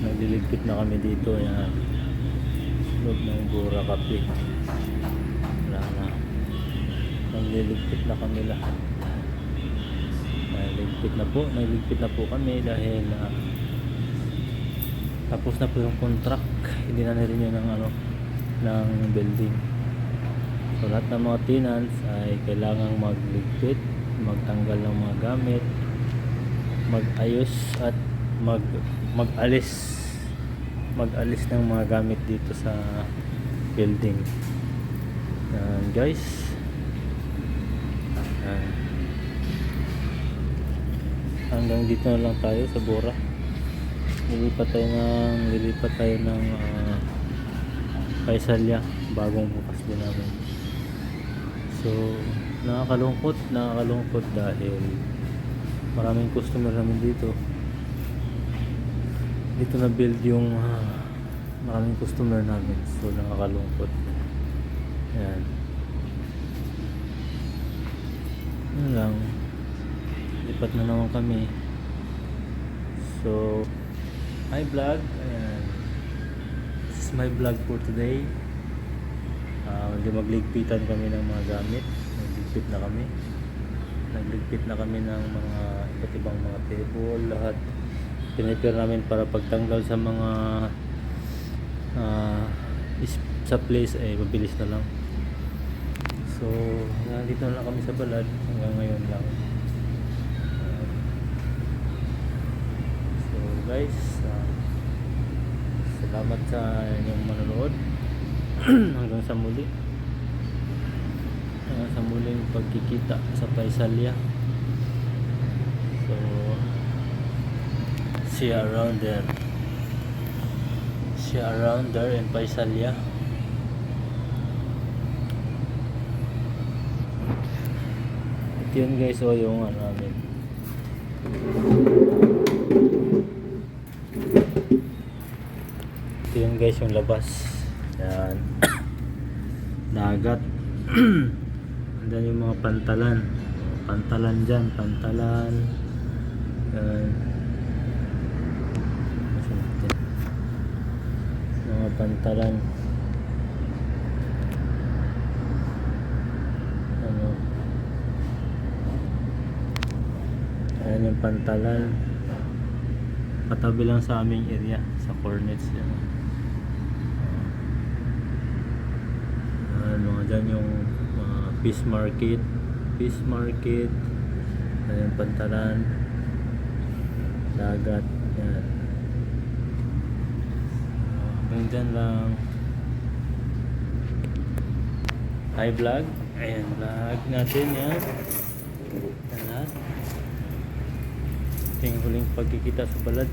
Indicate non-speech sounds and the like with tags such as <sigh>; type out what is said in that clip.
Nagliligpit na kami dito. Yan. Loob ng Bura Cafe. Wala na. Nagliligpit na kami lahat. Naligpit na po. Naligpit na po kami dahil ah, tapos na po yung contract. Hindi na rin yun ng ano ng building. So lahat ng mga tenants ay kailangang magligpit, magtanggal ng mga gamit, magayos at mag magalis magalis ng mga gamit dito sa building. Yan guys. Yan. Hanggang dito na lang tayo sa Bora. Lilipat tayo ng lilipat tayo ng Paisalya bagong bukas din namin. So, nakakalungkot, nakakalungkot dahil maraming customer namin dito. Dito na build yung ah, maraming customer namin. So, nakakalungkot. Ayan. Yun lang. Lipat na naman kami. So, hi vlog. Ayan. This is my vlog for today. Ah, hindi magligpitan kami ng mga gamit. Nagligpit na kami. Nagligpit na kami ng mga iba't ibang mga table, lahat. Pinipare namin para pagtanggal sa mga is- sa place eh mabilis na lang. So, nandito na lang kami sa balad hanggang ngayon lang. So, guys, ah, salamat sa inyong manonood. <clears throat> hanggang sa muli. Hanggang sa muling pagkikita sa Paisalya. So, see around there. See around there in Paisalya. Ito yun guys, o yung ano namin. Yun guys, yung labas. Yan. <coughs> Dagat. <coughs> Andan yung mga pantalan. Pantalan dyan, pantalan. Yan. Asan natin? Mga pantalan. Ano? Ayan yung pantalan. Katabi lang sa aming area, sa Cornets yan. Ayan, mga dyan yung mga fish market. Fish market. Ayan pantalan. Dagat. Yan. Hanggang lang. Hi vlog. Ayan, vlog natin yan. Yan lahat. Ito yung huling pagkikita sa balad.